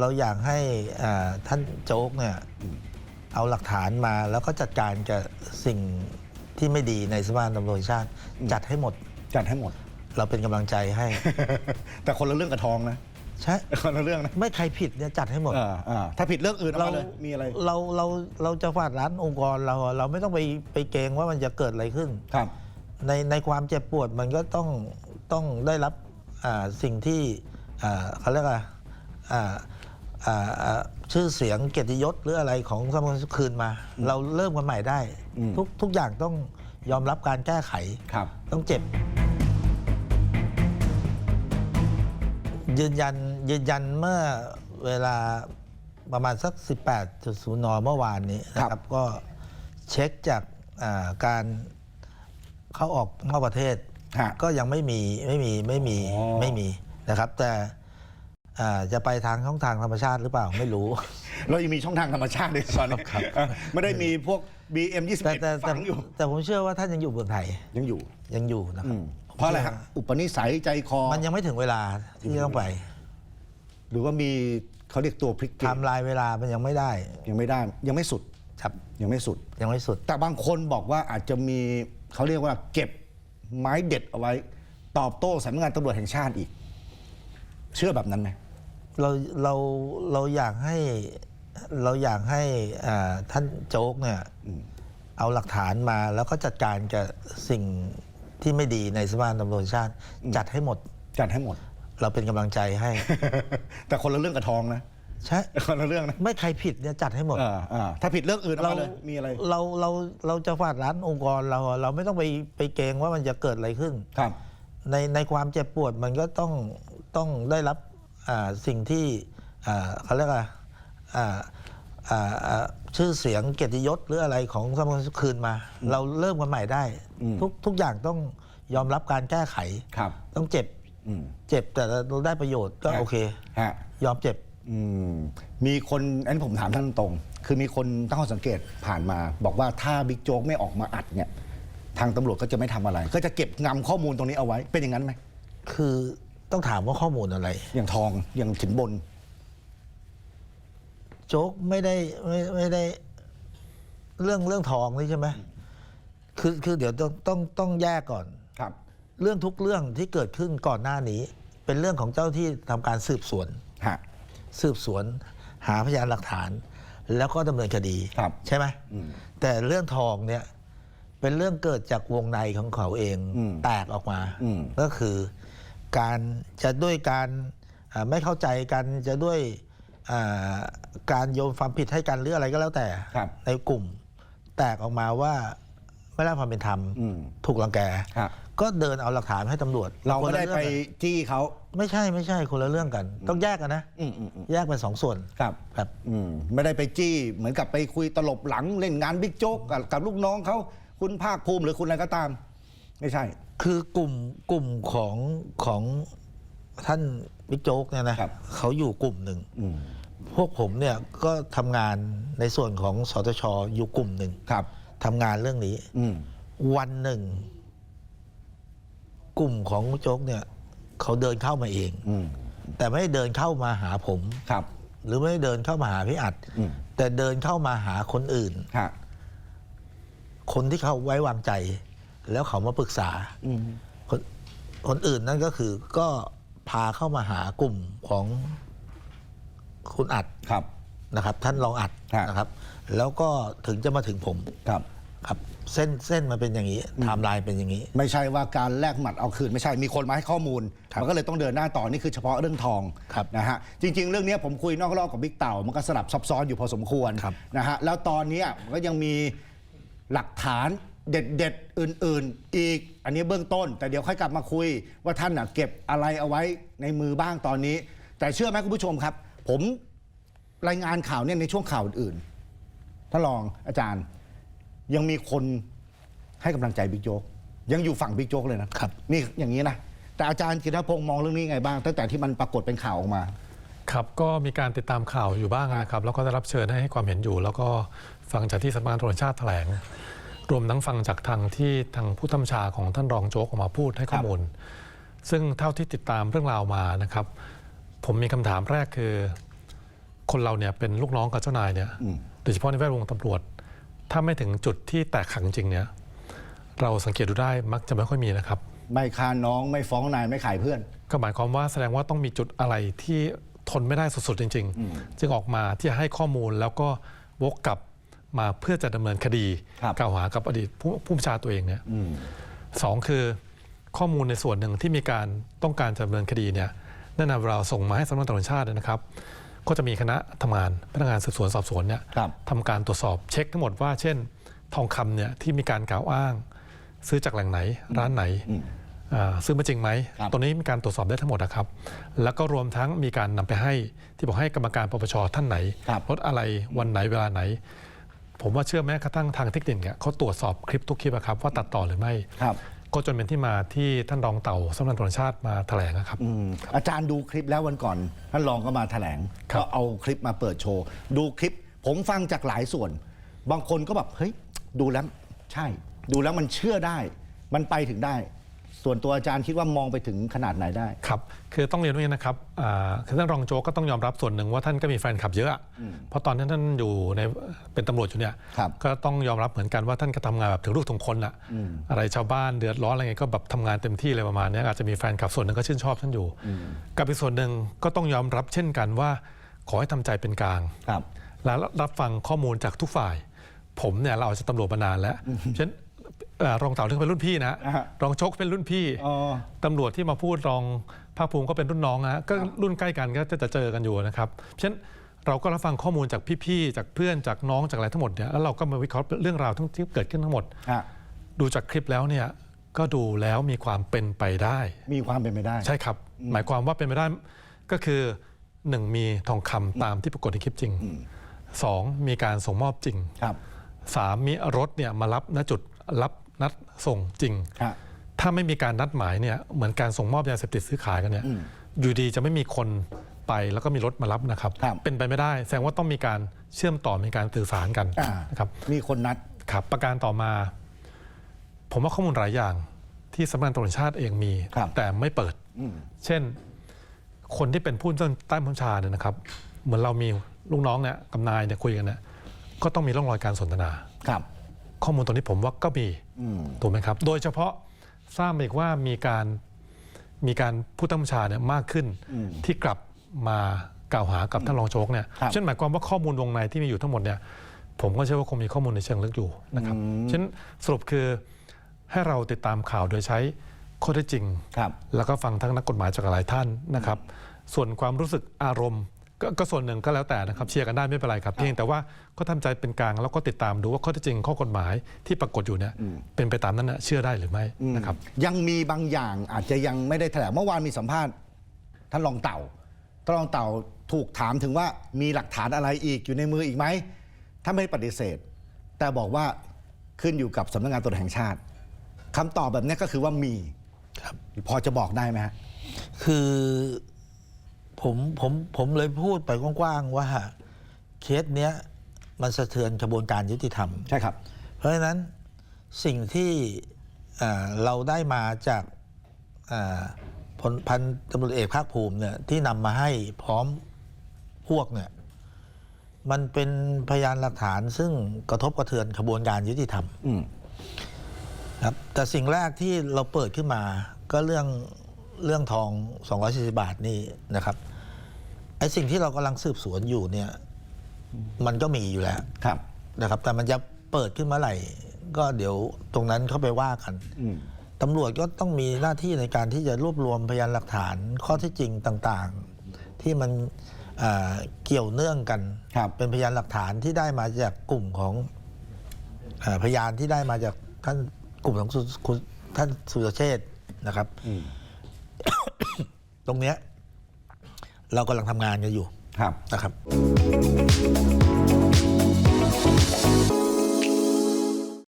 เราอยากให้อ่าท่านโจ๊กเนี่ยเอาหลักฐานมาแล้วก็จัดการกับสิ่งที่ไม่ดีในสภาตำรวจแห่งชาติ จัดให้หมด จัดให้หมด เราเป็นกำลังใจให้ แต่คนละเรื่องกับทองนะใช่คนละเรื่องนะไม่ใครผิดเนี่ยจัดให้หมดอ่าอ่าถ้าผิดเรื่องอื่นเอามาเลยมีอะไรเราเราเราจะฝาดร้านองค์กรเราเราไม่ต้องไปไปเกรงว่ามันจะเกิดอะไรขึ้นครับ ในในความเจ็บปวดมันก็ต้องต้องได้รับอ่าสิ่งที่อ่าเขาเรียกว่าอ่าอ่าอ่า ชื่อเสียงเกียรติยศหรืออะไรของสมคคืนมา เราเริ่มกันใหม่ได้อืมทุกทุกอย่างต้องยอมรับการแก้ไขครับต้องเจ็บ ยืนยันยืนยันเมื่อเวลาประมาณสัก 18.0 น เมื่อวานนี้นะคครัรับบก็เช็คจากอ่าการเข้าออกนอกประเทศฮะก็ยังไม่มีไม่มีไม่มีอ๋อไม่มีนะครับ แต่อ่า จะไปทางช่องทางธรรมชาติหรือเปล่าไม่รู้ เรายังมีช่องทางธรรมชาติด้วยตอนนี้ครับเออไม่ได้มีพวก BM แต่แต่21แต่ฝังอยู่ แต่ผมเชื่อว่าท่านยังอยู่เมืองไทยยังอยู่ยังอยู่นะคอืรับมเพราะอะไรฮะอุปนิสัยใจคอ มันยังไม่ถึงเวลาที่จะต้องไป หรือว่ามีเขาเรียกตัวพลิกเกไทมม์ไลน์เวลามันยังไม่ได้ ยังไม่ได้ยังไม่สุดครับยังไม่สุดยังไม่สุด แต่บางคนบอกว่าอาจจะมีเขาเรียกว่าเก็บไม้เด็ดเอาไว้ ตอบโต้สำนักงานตำรวจแห่งชาติอีก เชื่อแบบนั้นไหม เราเราเราอยากให้เราอยากให้อ่าท่านโจ๊กเนี่ยเอาหลักฐานมาแล้วก็จัดการกับสิ่งที่ไม่ดีในสภาตำรวจแห่งชาติ จัดให้หมด จัดให้หมด เราเป็นกำลังใจให้ แต่คนละเรื่องกับทองนะ ใช่ คนละเรื่องนะไม่ใครผิดเนี่ยจัดให้หมด อ่าอ่าถ้าผิดเรื่องอื่นเอาเรามาเลยมีอะไรเราเราเราจะฝาดร้านองค์กรเราเราไม่ต้องไปไปเกรงว่ามันจะเกิดอะไรขึ้น ครับ ในในความเจ็บปวดมันก็ต้องต้องได้รับอ่า สิ่งที่อ่าเขาเรียกว่าอ่าอ่าอ่าชื่อเสียงเกียรติยศหรืออะไรของสมคคืนมา เราเริ่มกันใหม่ได้อืมทุกทุกอย่างต้องยอมรับการแก้ไขครับต้องเจ็บอืมเจ็บแต่เราได้ประโยชน์ก็ฮะโอเคฮะยอมเจ็บอืมมีคนอันนี้ผมถามท่านตรง คือมีคนตั้งข้อสังเกตผ่านมา บอกว่าถ้าบิ๊กโจ๊กไม่ออกมาอัดเนี่ย ทางตำรวจก็จะไม่ทำอะไร ก็จะเก็บงำข้อมูลตรงนี้เอาไว้เป็นอย่างนั้นไหมคือ ต้องถามว่าข้อมูลอะไร อย่างทองอย่างสินบน โจ๊กไม่ได้ไม่ไม่ได้ เรื่องเรื่องทองนี่ใช่ไหมคือคือเดี๋ยวต้องต้องต้องแยกก่อน ครับ เรื่องทุกเรื่องที่เกิดขึ้นก่อนหน้านี้ เป็นเรื่องของเจ้าที่ทำการสืบสวน ฮะ สืบสวน หาพยานหลักฐาน แล้วก็ดำเนินคดีครับใช่ไหมอืมแต่เรื่องทองเนี่ยเป็นเรื่องเกิดจากวงในของเขาเองอืมแตกออกมา อืม ก็คือ การจะด้วยการอ่าไม่เข้าใจกันจะด้วยอ่าการโยนความผิดให้กันหรืออะไรก็แล้วแต่ครับในกลุ่มแตกออกมาว่าไม่ได้ความเป็นธรรมอืมถูกลังแกฮะก็เดินเอาหลักฐานให้ตำรวจ เราไม่ได้คนละไปเรื่องกันจี้เขาไม่ใช่ไม่ใช่คนละเรื่องกัน ต้องแยกกันนะอืมอืมอืมแยกเป็นสองส่วนครับครับอืมไม่ได้ไปจี้เหมือนกับไปคุยตลบหลังเล่นงานบิ๊กโจ๊กกับกับลูกน้องเขาคุณภาคภูมิหรือคุณอะไรก็ตาม ไม่ใช่ คือกลุ่มกลุ่มของของท่านบิ๊กโจ๊กเนี่ยนะครับ เขาอยู่กลุ่มหนึ่ง อืมพวกผมเนี่ยก็ทำงานในส่วนของสตชอยู่กลุ่มหนึ่งครับ ทำงานเรื่องนี้ อืมวันหนึ่ง กลุ่มของโจ๊กเนี่ย เขาเดินเข้ามาเอง อืมแต่ไม่ได้เดินเข้ามาหาผม ครับ หรือไม่ได้เดินเข้ามาหาพี่อัดอืม แต่เดินเข้ามาหาคนอื่น ฮะคนที่เขาไว้วางใจ แล้วเขามาปรึกษาอืมคนคนอื่นนั่นก็คือก็พาเข้ามาหากลุ่มของคุณอัดครับนะครับ ท่านรองอัดฮะนะครับ แล้วก็ถึงจะมาถึงผมครับครับเส้นเส้นมันเป็นอย่างนี้ไทม์ไลน์เป็นอย่างนี้ ไม่ใช่ว่าการแลกหมัดเอาคืนไม่ใช่มีคนมาให้ข้อมูลครับมันก็เลยต้องเดินหน้าต่อนี่คือเฉพาะเรื่องทองครับนะฮะจริง ๆ เรื่องนี้ผมคุยนอกรอบกับบิ๊กเต่า มันก็สลับซับซ้อนอยู่พอสมควรครับนะฮะแล้วตอนนี้มันก็ยังมีหลักฐาน เด็ดๆ อื่นๆ อีก อันนี้เบื้องต้น แต่เดี๋ยวค่อยกลับมาคุย ว่าท่านน่ะเก็บอะไรเอาไว้ในมือบ้างตอนนี้ แต่เชื่อไหมคุณผู้ชมครับ ผมรายงานข่าวเนี่ยในช่วงข่าวอื่นๆท่านรองอาจารย์ยังมีคนให้กำลังใจบิ๊กโจ๊กยังอยู่ฝั่งบิ๊กโจ๊กเลยนะครับ นี่อย่างนี้นะแต่อาจารย์กิตพงศ์มองเรื่องนี้ไงบ้าง ตั้งแต่ที่มันปรากฏเป็นข่าวออกมา ครับก็มีการติดตามข่าวอยู่บ้างนะครับ แล้วก็ได้รับเชิญให้ให้ความเห็นอยู่ แล้วก็ฟังจากที่สำนักงานตำรวจแห่งชาติแถลง รวมทั้งฟังจากทางที่ทางผู้ทำชาของท่านรองโจ๊กออกมาพูดให้ข้อมูล ซึ่งเท่าที่ติดตามเรื่องราวมานะครับ ผมมีคำถามแรกคือ คนเราเนี่ยเป็นลูกน้องกับเจ้านายเนี่ยอืมโดยเฉพาะในแวดวงตำรวจ ถ้าไม่ถึงจุดที่แตกขังจริงเนี่ยเราสังเกตดูได้มักจะไม่ค่อยมีนะครับ ไม่คานน้องไม่ฟ้องนายไม่ขายเพื่อน ก็หมายความว่าแสดงว่าต้องมีจุดอะไรที่ทนไม่ได้สุดๆจริง ๆ จึงออกมาที่จะให้ข้อมูลแล้วก็วกกลับ มาเพื่อจะดำเนินคดีครับกล่าวหากับอดีตผู้ผู้บัญชาตัวเองเนี่ยสองคือข้อมูลในส่วนหนึ่งที่มีการต้องการจะดำเนินคดีเนี่ยนั่นนะเราส่งมาให้สำนักงานตำรวจแห่งชาติเนี่ยนะครับ ก็จะมีคณะทำงานพนักงานสืบสวนสอบสวนเนี่ยครับทำการตรวจสอบเช็คทั้งหมดว่า เช่น ทองคำเนี่ยที่มีการกล่าวอ้าง ซื้อจากแหล่งไหน ร้านไหนอ่าซื้อมาจริงไหมครับตัวนี้มีการตรวจสอบได้ทั้งหมดนะครับ แล้วก็รวมทั้งมีการนำไปให้ที่บอกให้กรรมการปปชท่านไหนครับรถอะไรวันไหนเวลาไหน ผมว่าเชื่อแม้กระทั่งทางเทคนิคเนี่ยเขาตรวจสอบคลิปทุกคลิปอะครับว่าตัดต่อหรือไม่ ครับก็จนเป็นที่มาที่ท่านรองเต่าสำนักงานตำรวจแห่งชาติมาแถลงนะครับ อืมอาจารย์ดูคลิปแล้ววันก่อน ท่านรองก็มาแถลงครับ ก็เอาคลิปมาเปิดโชว์ ดูคลิปผมฟังจากหลายส่วน บางคนก็แบบเฮ้ยดูแล้วใช่ ดูแล้วมันเชื่อได้ มันไปถึงได้ ส่วนตัวอาจารย์คิดว่ามองไปถึงขนาดไหนได้ ครับ คือต้องเรียนว่าอย่างนี้นะครับอ่าคือท่านรองโจ๊กก็ต้องยอมรับส่วนหนึ่งว่าท่านก็มีแฟนคลับเยอะ เพราะตอนนั้นท่านอยู่ในเป็นตำรวจอยู่เนี่ยครับก็ต้องยอมรับเหมือนกันว่าท่านก็ทำงานแบบถึงลูกถึงคนอะอะไรชาวบ้านเดือดร้อนอะไรเงี้ยก็แบบทำงานเต็มที่เลยประมาณเนี้ยอาจจะมีแฟนคลับส่วนหนึ่งก็ชื่นชอบท่านอยู่ กับอีกส่วนหนึ่งก็ต้องยอมรับเช่นกันว่า ขอให้ทำใจเป็นกลาง ครับ และรับฟังข้อมูลจากทุกฝ่าย ผมเนี่ยเราออกจากตำรวจมานานแล้วฉะนั้น เอ่อรองเต่าถึงเป็นรุ่นพี่นะอ่าฮะ รองโจ๊กเป็นรุ่นพี่อ๋อ ตำรวจที่มาพูดรองภาคภูมิก็เป็นรุ่นน้องนะก็รุ่นใกล้กันก็จะเจอกันอยู่นะครับฉะนั้นเราก็รับฟังข้อมูลจากพี่ๆจากเพื่อนจากน้องจากอะไรทั้งหมดเนี่ยแล้วเราก็มาวิเคราะห์เรื่องราวทั้งที่เกิดขึ้นทั้งหมด ฮะ ดูจากคลิปแล้วเนี่ยก็ดูแล้วมีความเป็นไปได้ มีความเป็นไปได้ ใช่ครับ หมายความว่าเป็นไปได้ก็คือหนึ่งมีทองคำตามที่ปรากฏในคลิปจริงสองมีการส่งมอบจริง ครับสามมีรถเนี่ยมารับณจุดรับ นัดส่งจริงฮะถ้าไม่มีการนัดหมายเนี่ยเหมือนการส่งมอบยาเสพติดซื้อขายกันเนี่ยอยู่ดีจะไม่มีคนไปแล้วก็มีรถมารับนะครับครับเป็นไปไม่ได้ แสดงว่าต้องมีการเชื่อมต่อมีการสื่อสารกันอ่านะครับมีคนนัดครับ ประการต่อมา ผมว่าข้อมูลหลายอย่างที่สำนักงานตำรวจแห่งชาติเองมีครับแต่ไม่เปิด เช่น คนที่เป็นผู้ต้นใต้บัญชาเนี่ยนะครับ เหมือนเรามีลูกน้องเนี่ยกับนายเนี่ยคุยกันเนี่ยก็ต้องมีร่องรอยการสนทนาครับ ข้อมูลตรงนี้ผมว่าก็มีอืมถูกไหมครับ โดยเฉพาะทราบมาอีกว่ามีการมีการผู้ตั้งบัญชาเนี่ยมากขึ้นที่กลับมากล่าวหากับท่านรองโจ๊กเนี่ยครับเช่นหมายความว่าข้อมูลวงในที่มีอยู่ทั้งหมดเนี่ยผมก็เชื่อว่าคงมีข้อมูลในเชิงลึกอยู่นะครับฉะนั้นสรุปคือให้เราติดตามข่าวโดยใช้ข้อเท็จจริงครับแล้วก็ฟังทั้งนักกฎหมายจากหลายท่านนะครับ ส่วนความรู้สึกอารมณ์ กก็ส่วนหนึ่งก็แล้วแต่นะครับเชียร์กันได้ไม่เป็นไรครับเพียงแต่ว่าก็ทำใจเป็นกลางแล้วก็ติดตามดูว่าข้อเท็จจริงข้อกฎหมายที่ปรากฏอยู่เนี่ยเป็นไปตามนั้นนะเชื่อได้หรือไม่นะครับยังมีบางอย่างอาจจะยังไม่ได้แถลงเมื่อวานมีสัมภาษณ์ท่านรองเต่าท่านรองเต่าถูกถามถึงว่ามีหลักฐานอะไรอีกอยู่ในมืออีกไหมถ้าไม่ปฏิเสธ แต่บอกว่าขึ้นอยู่กับสำนักงานตำรวจแห่งชาติคำตอบแบบนี้ก็คือว่ามีครับพอจะบอกได้ไหมฮะคือ ผมผมผมเลยพูดไปกว้างๆว่าเคสเนี้ยมันสะเทือนกระบวนการยุติธรรม ใช่ครับ เพราะฉะนั้นสิ่งที่อ่าเราได้มาจากอ่าพลพันตำรวจเอกภาคภูมิเนี่ยที่นำมาให้พร้อมพวกเนี่ยมันเป็นพยานหลักฐานซึ่งกระทบกระเทือนกระบวนการยุติธรรมอืมครับแต่สิ่งแรกที่เราเปิดขึ้นมา ก็เรื่องเรื่องทอง 240 บาทนี่นะครับ ไอ้สิ่งที่เรากำลังสืบสวนอยู่เนี่ย มันก็มีอยู่แล้วครับ นะครับ แต่มันจะเปิดขึ้นเมื่อไหร่ ก็เดี๋ยวตรงนั้นเข้าไปว่ากันอืม ตำรวจก็ต้องมีหน้าที่ในการที่จะรวบรวมพยานหลักฐานข้อเที่จริงต่างๆ ที่มันอ่าเกี่ยวเนื่องกัน ครับ เป็นพยานหลักฐานที่ได้มาจากกลุ่มของอาพยานที่ได้มาจากท่านกลุ่มของสุคุณท่านสุรเชษฐ์นะครับ ตรงเนี้ย เรากำลังทำงานกันอยู่ครับนะครับ